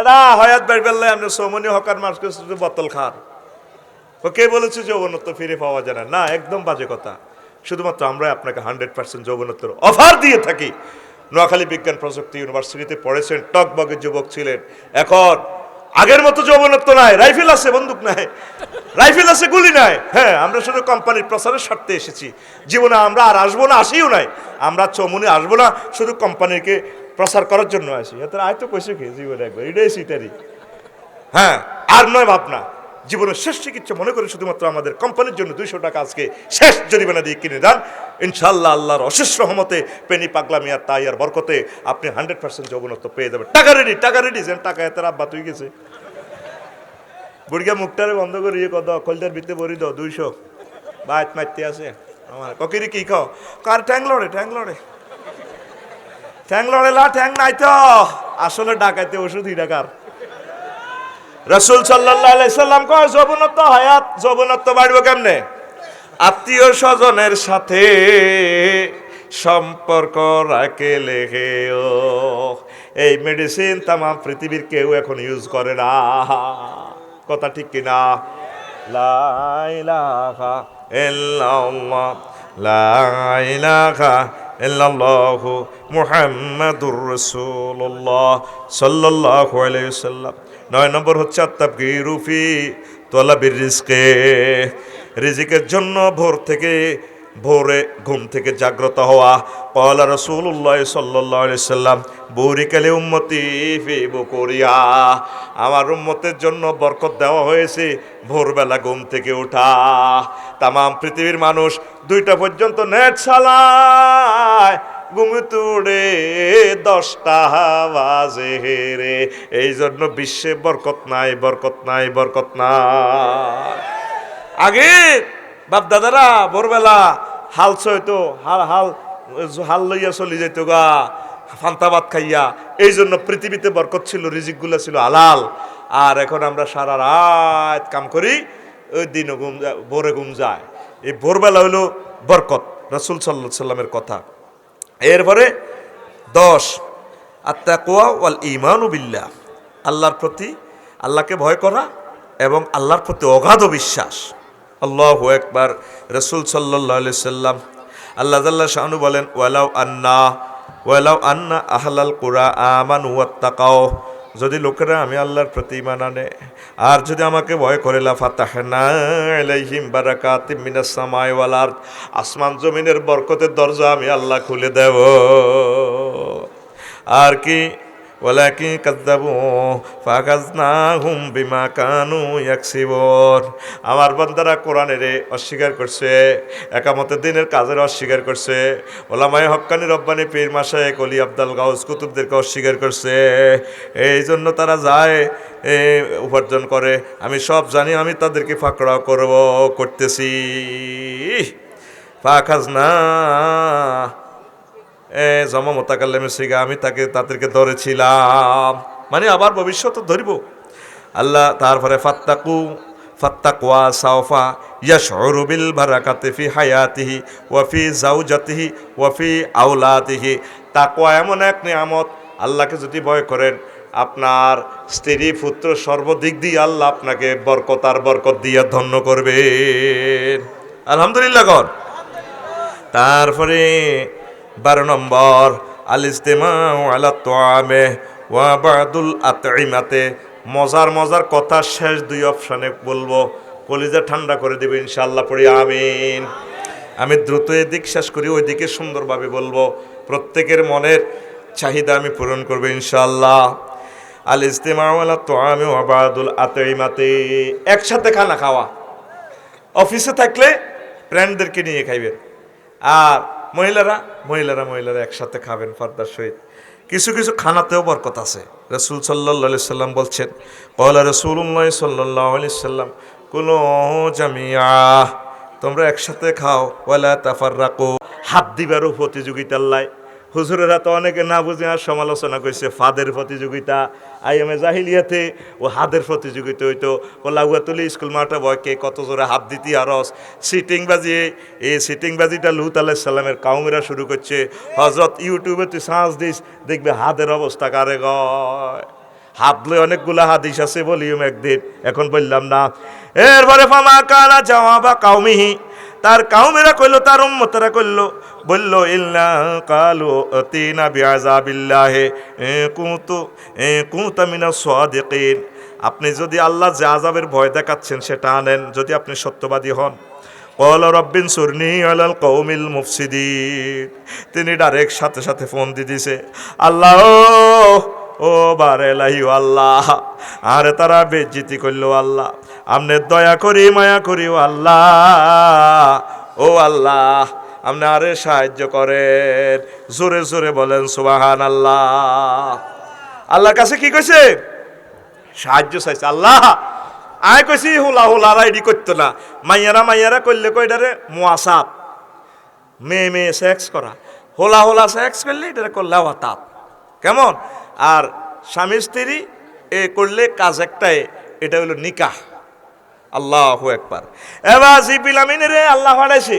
এটা হয়াত বাড়ি বেললে আপনি সৌমনি হকার মাস শুধু বতল খান। ওকে বলেছি বলেছে যৌবনত্ব ফিরে পাওয়া যায় না। না, একদম বাজে কথা। শুধুমাত্র আমরা আপনাকে হান্ড্রেড পার্সেন্ট যৌবনত্বের অফার দিয়ে থাকি। নোয়াখালী বিজ্ঞান প্রযুক্তি ইউনিভার্সিটিতে পড়েছেন টকবগের যুবক ছিলেন। এখন আগের মতো যৌবনত্ব নাই, রাইফেল আছে, বন্দুক নাই। রাইফেল আছে, গুলি নাই। হ্যাঁ আমরা শুধু কোম্পানির প্রচারের স্বার্থে এসেছি। জীবনে আমরা আর আসব না, আসিও নাই। আমরা চমুনে আসব না, শুধু কোম্পানিকে প্রচার করার জন্য আসি। এত আয় তো কি? জীবনে একবার। এটাই সিটারি। হ্যাঁ আর নয় ভাবনা। জীবনের শেষ চিকিৎসা মনে করে শুধুমাত্র আমাদের কোম্পানির জন্য দুইশো টাকা আজকে শেষ জরিমানা দিয়ে কিনে দেন। ইনশাল্লাহ আল্লাহর অশেষ রহমতে পেনি পাগলামি আর তাই আর বরকতে আপনি হান্ড্রেড পার্সেন্ট যৌবনত্ব পেয়ে যাবেন। টাকা রেডি টাকা রেডি যেন টাকা এত আব্বা তুই গেছে। বুড়িয়া মুখটারে বন্ধ করে ইয়ে কদ কলদার ভিতরে বরি দাও, দুইশো। বাইত মারতে আছে। আমার ককিরি কি খাও কার ঠ্যাং লড়ে ঠ্যাং লড়ে? ঠ্যাং লড়ে লা, ঠ্যাং নাই তো। আসলে ডাকাইতে ওষুধই ডাকার রসুল সাল্লাম কয়, যৌবনত্ব হায়াত, যৌবনত্ব বাড়বে কেমনে? আত্মীয় স্বজনের সাথে সম্পর্ক রাখে লেখে এই মেডিসিন তাম পৃথিবীর কেউ এখন ইউজ করে না। কথা ঠিক কিনা লাইলাহা ইল্লাল্লাহ লাইলাহা ইল্লাল্লাহু নয় নম্বর হচ্ছে আত্তাবগিরুফি তলাবির রিজকে। রিজিকের জন্য ভোর থেকে, ভোরে ঘুম থেকে জাগ্রত হওয়া। কলা রসুল্লাহ সাল্লাহ সাল্লাম বৌরিকালে উম্মতি করিয়া আমার উম্মতের জন্য বরকত দেওয়া হয়েছে ভোরবেলা ঘুম থেকে ওঠা তাম পৃথিবীর মানুষ দুইটা পর্যন্ত নেট চালায়। ঘুমে তুড়ে দশটা বাজে রে। এই জন্য বিশ্বে বরকত নাই বরকত নাই বরকত নাই। আগে বাপ দাদারা ভোরবেলা হাল ছয়তো, হাল হাল হাল লইয়া চলি যাইত গা, ফান্তা ভাত খাইয়া। এই জন্য পৃথিবীতে বরকত ছিল, রিজিকগুলো ছিল আলাল আর এখন আমরা সারা রাত কাম করি, ওই দিন ঘুম যায়, ভোরে ঘুম যায়। এই ভোরবেলা হইল বরকত, রসুল সাল্লা সাল্লামের কথা। এরপরে দশ আত্মা কোয়া ওয়াল ইমানু বিল্লাহ। আল্লাহর প্রতি আল্লাহকে ভয় করা এবং আল্লাহর প্রতি অগাধ বিশ্বাস। আল্লাহ একবার রসুল সাল্লাহ সাল্লাম আল্লাহ তাল্লাহ শাহনু বলেন, ওয়ালাউ আন্না ওয়ালাউ আন্না আহলাল কুরা আমান ওয়াত্তাকাও যদি লোকেরা আমি আল্লাহর প্রতি ইমান আনে, আর যদি আমাকে ভয় করে আরদ, আসমান জমিনের বরকতের দরজা আমি আল্লাহ খুলে দেব। আর কি? ওলাকি কাদ্দাবু ফাকাজনাহুম বিমা কানু ইয়াকসিবুন আমার বান্দারা কোরআনের অস্বীকার করছে, একামতের দিনের কাজের অস্বীকার করছে, ওলামায়ে হক্কানি রব্বানি পীর মাসায়ে কলি আব্দাল গাউস কুতুবদেরকে অস্বীকার করছে এই জন্য তারা যায় উপার্জন করে, আমি সব জানি, আমি তাদেরকে ফাঁকড়াও করব, করতেছি। ফাখাজনা এ জমা মোতাকাল্লামে সিগা, আমি তাকে, তাদেরকে ধরেছিলাম। মানে আবার ভবিষ্যৎ ধরিব। আল্লাহ তারপরে ফাত্তাকু ফাত্তাকুয়া সাওফা ইয়াশউরু বিল বারাকাতি ফি হায়াতিহি ওয়া ফি জাওজাতিহি ওয়া ফি আওলাদিহি। তাকওয়া এমন এক নিয়ামত, আল্লাহকে যদি ভয় করেন, আপনার স্ত্রী, পুত্র সর্বদিক দিয়ে আল্লাহ আপনাকে বরকত আর বরকত দিয়ে ধন্য করবেন। আলহামদুলিল্লাহ কর। তারপরে বারো নম্বর আল ইস্তেমা ওয়াবাদুল আতইমাতে মজার মজার কথা শেষ দুই অপশানে বলব। কলিজা ঠান্ডা করে দেবে ইনশাল্লাহ পড়ি, আমিন। আমি দ্রুত এদিক শেষ করি ওই দিকে সুন্দরভাবে বলব। প্রত্যেকের মনের চাহিদা আমি পূরণ করব ইনশাল্লাহ আল ইস্তেমা আলা তোয়ামে ওয়াবাদুল আতইমাতে একসাথে খানা খাওয়া। অফিসে থাকলে ফ্রেন্ডদেরকে নিয়ে খাইবেন। আর মহিলারা মহিলারা মহিলারা একসাথে খাবেন ফার্দার সহিত। কিছু কিছু খানাতেও বরকত আছে। রসুল সাল্লি সাল্লাম বলছেন কলা রসুল্লাহ সাল্লি সাল্লাম কোনো জামিয়া তোমরা একসাথে খাও, ওয়ালা তাফার রাখো হাত দিবারও প্রতিযোগিতার লাই। হুজুরেরা তো অনেকে না বুঝে আর সমালোচনা করছে, ফাদের প্রতিযোগিতা আই এম আইএমএ জাহিলিয়াতে ও হাদের প্রতিযোগিতা হইতো, ও লাগুয়াতুলি স্কুল মাঠে বয়কে কত জোরে হাত দিতি আরস সিটিং বাজি এই সিটিং বাজিটা লুত আলাহ সাল্লামের কাউমিরা শুরু করছে। হজরত ইউটিউবে তুই সাঁস দিস, দেখবে হাদের অবস্থা কারে গয় হাতলে অনেকগুলা হাদিস আছে বলিউম একদিন। এখন বললাম না। এরপরে ফামা কানা জাওয়াবা কাউমিহি তার কাউমেরা কইল, তার উম্মতেরা কইলো, বলল, ইল্লা কালু অতিনা বিআযাবিল্লাহি কুতু কুতা মিনাস সাদিকিন। আপনি যদি আল্লাহ যে আজাবের ভয় দেখাচ্ছেন, সেটা আনেন, যদি আপনি সত্যবাদী হন। কল রব্বিন, সুরনি আলাল কৌমিল মুফসিদিন। তিনি ডাইরেক্ট সাথে সাথে ফোন দিয়ে দিছে, আল্লাহ, ও বারে লাহি আল্লাহ, আরে তারা বেজ্জিতি করল আল্লাহ। আমনে দয়া করি, মায়া করি, ও আল্লাহ। ও আল্লাহ আপনি আরে সাহায্য করেন। জোরে জোরে বলেন সুবাহান আল্লাহ আল্লাহর কাছে কি কইছে? সাহায্য চাইছে। আল্লাহ, আয় কইছি, হুলা হুলা রাইডি করতো না। মাইয়ারা মাইয়ারা করলে কইডারে মোয়াসাব মেয়ে মেয়ে সেক্স করা। হোলা হোলা সেক্স করলে এটা করলে তাপ কেমন? আর স্বামী স্ত্রী এ করলে কাজ একটাই, এটা হলো নিকাহ। আল্লাহ একবার এবার জিপিল আমিনের আল্লাহ হারাইছে।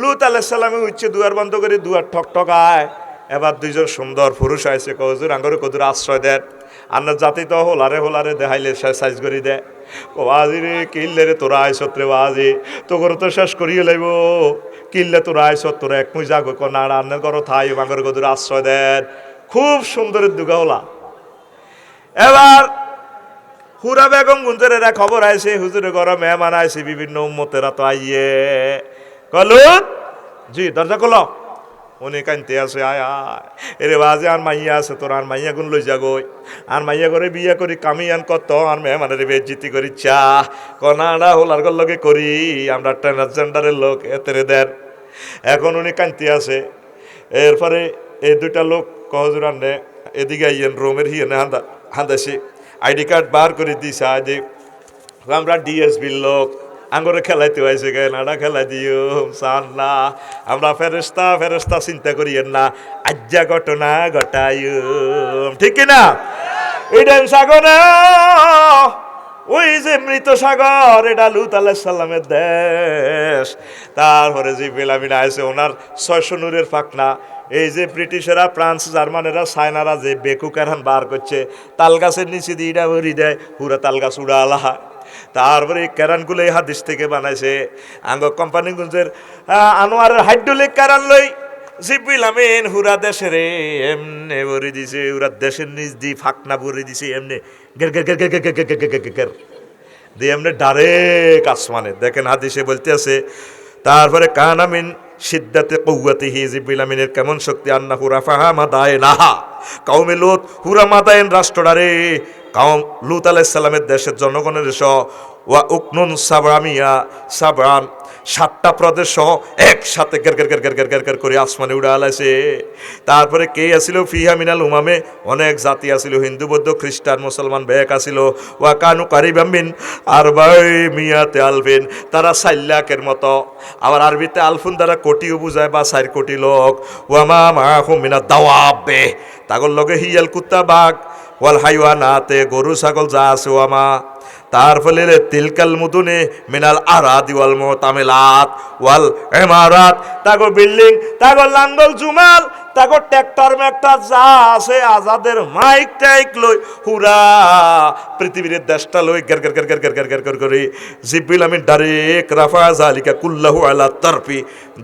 লুত আলাইসাল্লামে উঠছে দুয়ার বন্ধ করে দুয়ার ঠক ঠক আয় এবার দুইজন সুন্দর পুরুষ আইছে কজুর আঙ্গরে কদুর আশ্রয় দেন। আন্না জাতি তো হোলারে হোলারে দেখাইলে সাইজ করি দে ও আজি রে, কিল্লে রে, তোরা আইসত রে আজি তোর তো শেষ করিয়ে লাইব। কিল্লে তোরা আইসত তোরা এক মুই যাগো। ক না আন্নার করো থাই, আঙ্গরে কদুর আশ্রয় দেন। খুব সুন্দরের দুগা হোলা। এবার হুরা বেগম গুঞ্জরের খবর আইছে, হুজুরে ঘর মেহমান আইছে, বিভিন্ন উম্মতেরা তো আইয়ে। কলুন, জি, দরজা কল উনি কানতে আছে, আয় আয়। এরে বাজে, আর মাইয়া আছে তোর, আর মাইয়া গুন লই যাগই আর মাইয়া করে বিয়া করি, কামি আন কত, আর মেহমানের বেজিতি করি, চা। কনাডা হোলার গর লগে করি, আমরা ট্রান্সজেন্ডারের লোক, এতেরে দেন। এখন উনি কানতে আছে। এরপরে এই দুইটা লোক কহজুর আনে এদিকে আইয়েন, রোমের হিয়েনে হান্দা হান্দাসি আইডি কার্ড বার করে দিছে, আইডি। আমরা ডিএসবির লোক, আঙ্গরে খেলাইতে হয়েছে গে নাডা খেলা দিও, সান না। আমরা ফেরেস্তা ফেরেস্তা চিন্তা করি না। আজ্জা ঘটনা ঘটাই ঠিক কিনা? ইডেন সাগরে। ওই যে মৃত সাগর, এটা লুত আলাহিসাল্লামের দেশ। তারপরে যে বেলামিনা আছে ওনার ছয়শো নূরের ফাঁকনা। এই যে ব্রিটিশেরা, ফ্রান্স, জার্মানেরা, চায়নারা যে বেকু কারহান বার করছে তাল গাছের নিচে দিয়ে ইটা ভরি দেয়, পুরা তাল গাছ উড়া আলাহা। তারপরে এই ক্যারানগুলো এই হাদিস থেকে বানাইছে। আঙ্গ কোম্পানিগঞ্জের আনোয়ারের হাইড্রোলিক ক্যারান লই জিপিল আমিন হুরা দেশের এমনে ভরি দিছে হুরা দেশের নিচ দি ফাঁকনা ভরি দিছে, এমনি। গের গের গের গের গের গের দিয়ে এমনি ডাইরেক্ট আসমানে, দেখেন হাদিসে বলতে আছে তারপরে কানামিন সিদ্ধাতে কৌয়াতে হিজিব ইলামিনের কেমন শক্তি আন্না হুরাফাহা মাদায় নাহা কাউমে লোত, হুরা মাদায়েন রাষ্ট্র ডারে কাউম লুত আলাইসাল্লামের দেশের জনগণের স ওয়া উকনুন সাবরামিয়া সাবরান সাতটা প্রদেশ সহ একসাথে গের গের গের গের গের গের গের করে আসমানে উড়া আলাইছে। তারপরে কে আসিল ফিহা মিনাল উমামে, অনেক জাতি আসিল হিন্দু, বৌদ্ধ, খ্রিস্টান, মুসলমান, বেক আসিল ওয়া কানু কারিবাম্বিন আর ভাই মিয়াতে আলবিন তারা সাইল্লাকের মতো। আবার আরবিতে আলফুন দ্বারা কোটিও বুঝায় বা চার কোটি লোক। ওয়ামা মাহু মিনা দাওয়াবে, তাগর লগে হিয়াল কুত্তা বাঘ। ওয়াল হাইওয়ানাতে গরু ছাগল যা আছে ওয়ামা তার ফলে তিলকাল মুদুনে মিনাল আরাদি ওয়াল মোতামেলাত ওয়াল এমারাত তাগো বিল্ডিং তাগো লাঙ্গল জুমাল তাগো ট্র্যাক্টর ম্যাক্টর যা আছে আজাদের মাইক টাইক লই হুরা পৃথিবীর দেশটা লই গের গের গের গের গের গের গের গের করে জিব্রিল আমিন ডাইরেক্ট রাফা জালিকা কুল্লাহু আলা তারফি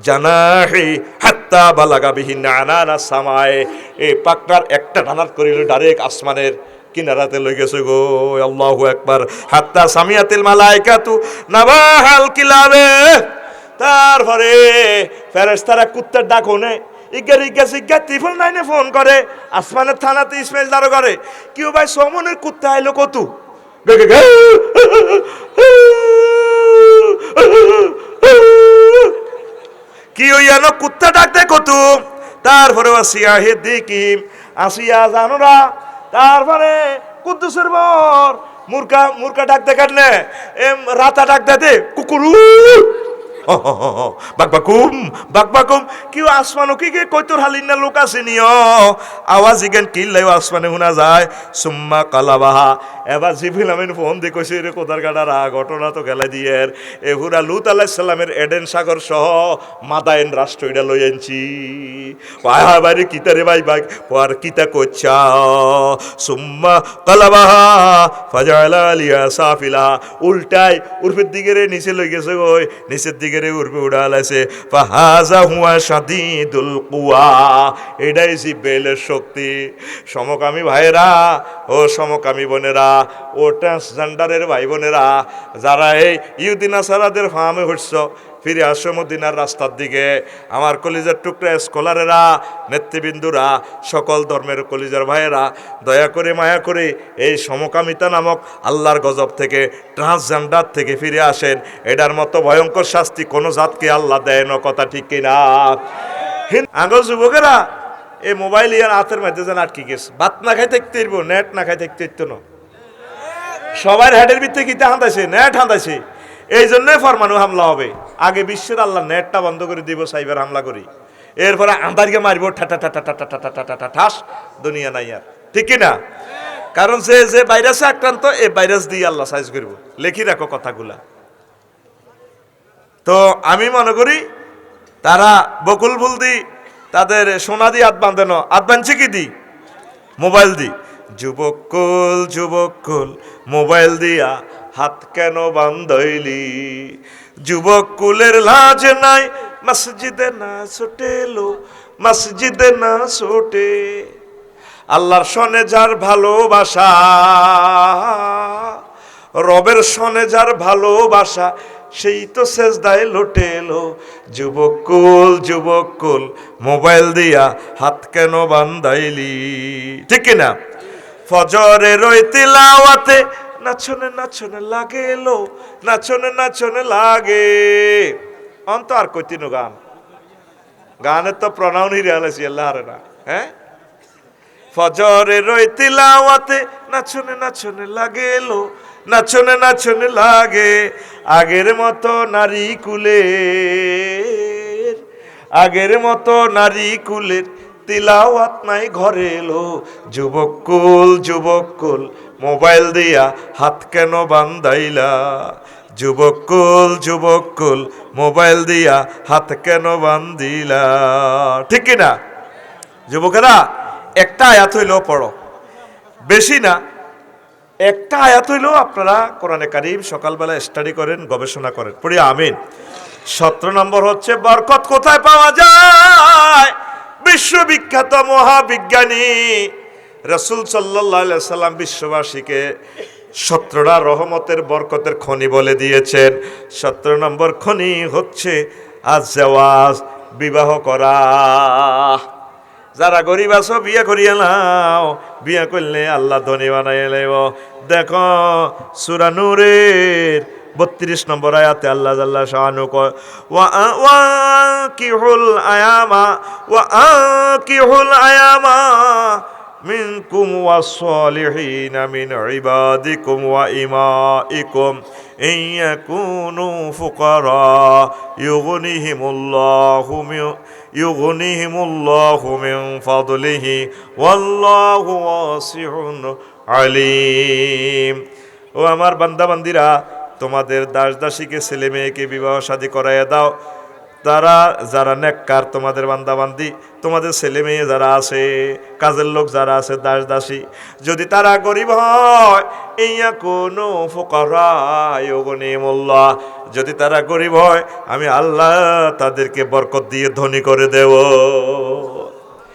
জানাহি হাত্তা বালাগা বিহি নানা সামায় এই পাকনার একটা ডানার করিল ডাইরেক্ট আসমানের কিনারাতে লই গেছে গো আল্লাহু একবার হাত্তা সামিয়াতিল মালাইকাতু নাবাহাল কিলাবে। তারপরে ফেরেশতারা কুত্তার ডাক হনে ইজ্ঞার ইজ্ঞা সিজ্ঞা ত্রিফল নাইনে ফোন করে, আসমানের থানাতে ইসমাইল দারো করে কেউ ভাই, সমনের কুত্তা আইলো কতু। কি ওই কুত্তা ডাকতে কতু? তারপরে আসিয়া হে আসিয়া জানোরা তারপরে কুদ্দুসের বর মুরকা মুরকা ডাক দেখাটলে এম রাতা ডাক দেখে কুকুরু বাকবাকুম বাকবাকুম কিউ আসমানো, কি, কে কইতর হালিন লোক আছে নিও আওয়াজ ইগেন কিল্লাই আসমানে শুনা যায়। সুম্মা কালাবাহা। এবার জিবিল আমিন ফোন দিয়ে কইছে রে কোদার গাডারা ঘটনা তো গেলাই দিয়ে এ হুরা লুত আলাইসাল্লামের এডেন সাগর সহ মাদায়েন রাষ্ট্র এটা লই আনছি। পায় হয় বাইরে কিতা রে, ভাই ভাই পর কিতা কচ্ছা সুম্মা কালাবাহা, ফাজালা আলিয়া সাফিলা। উল্টাই উর্ফের দিকে রে, নিচে লই গেছে গই নিচের দিকে রে উড়াল আছে। ফাহাজা হুয়া সাদিদুল কুয়া। এটাই বেলের শক্তি। সমকামী ভাইরা ও সমকামী বোনেরা, ও ট্রান্সজেন্ডারের ভাই বোনেরা, যারা এই ইউদিন সারাদের ফার্মে হচ্ছ ফিরে আসো মদিনার রাস্তার দিকে। আমার কলিজার টুকরা স্কলারেরা, নেতৃবৃন্দুরা, সকল ধর্মের কলিজার ভাইয়েরা, দয়া করে মায়া করে এই সমকামিতা নামক আল্লাহর গজব থেকে, ট্রান্সজেন্ডার থেকে ফিরে আসেন। এটার মতো ভয়ঙ্কর শাস্তি কোনো জাতকে আল্লাহ দেয় না, কথা ঠিক কিনা? আগল যুবকেরা এই মোবাইল ইয়ার হাতের মধ্যে যেন আটকে গেছে। ভাত না খাই পারব নেট না খাই পারতো না। সবার হেডের ভিতরে কিতে হাঁদাইছে, নেট হাঁদাইছে। এই জন্যই ফরমানু হামলা হবে আগে বিশ্বের আল্লাহ নেটটা বন্ধ করে দিব সাইবার হামলা করি এরপরে আন্দারকে মারবো ঠাটা ঠাটা ঠাস দুনিয়া নাই আর ঠিক না কারণ সে যে ভাইরাসে আক্রান্ত এই ভাইরাস দিয়ে আল্লাহ সাইজ করব লেখি রাখো কথাগুলা তো আমি মনে করি তারা বকুল ফুল দি তাদের সোনা দিয়ে হাত বাঁধানো হাত বাঁধছে কি দি মোবাইল দি যুবকুল যুবকুল মোবাইল দিয়া হাত কেন বান্ধইলি? যুবক কুলের লাজ নাই, মসজিদে না ছোটেলো মসজিদে না ছোটে। আল্লাহর সনে যার ভালোবাসা, রবের সনে যার ভালোবাসা, সেই তো শেষদায় লোটে এলো। যুবকুল যুবকুল মোবাইল দিয়া হাত কেন বান্দাইলি ঠিক কিনা? ফজরে রই তিলাওয়াতে নাচনে নাচনে লাগে এলো নাচনে নাচনে লাগে। অন্ত আর কইতিনো গান। গানের তো প্রণাউন হিরে আলাইছি আল্লাহ না। হ্যাঁ? ফজরে রই তিলাওয়াতে নাচনে নাচনে লাগে এলো নাচনে নাচনে লাগে। আগের মতো নারী কুলের, আগের মতো নারী কুলের তিলাওয়াত নাই ঘরে এলো যুবক কুল যুবক কুল মোবাইল দিয়া হাত কেন বান্ধাইলা? যুবক কুল যুবক কুল, মোবাইল দিয়া হাত কেন বান্ধিলা? ঠিক কিনা? যুবকেরা, একটা আয়াত হইলেও পড়ো। বেশি না, একটা আয়াত হইলেও আপনারা কোরআনে কারিম সকালবেলা স্টাডি করেন, গবেষণা করেন। পড়ি আমিন। সতেরো নম্বর হচ্ছে, বরকত কোথায় পাওয়া যায়? বিশ্ববিখ্যাত মহাবিজ্ঞানী রসুল সাল্লাম বিশ্ববাসীকে সতেরোটা রহমতের বরকতের খনি বলে দিয়েছেন। সতেরো নম্বর খনি হচ্ছে আজ বিবাহ করা। যারা গরিব আছো, বিয়ে করিয়ে নাও। বিয়ে করলে আল্লাহ ধনী বানাই লেব দেখো, সুরা নূরের বত্রিশ নম্বর আয়াতে আল্লাহ আল্লাহ শাহানু কিহুল আয়ামা, ওয়া আ, কিহুল আয়ামা। منكم والصالحين من عبادكم وإمائكم إن يكونوا فقراء يغنيهم الله من يغنيهم الله من فضله والله واسع عليم ও আমার বান্দা বান্দিরা তোমাদের দাস দাসীকে ছেলে মেয়েকে বিবাহ শাদী করাইয়া দাও তারা, যারা নেককার, তোমাদের বান্দাবান্দি, তোমাদের ছেলে মেয়ে যারা আছে, কাজের লোক যারা আছে দাস দাসী যদি তারা গরিব হয়, ইয়া কোনো ফোকারায়গনিমুল্লাহ যদি তারা গরিব হয়, আমি আল্লাহ তাদেরকে বরকত দিয়ে ধনী করে দেব।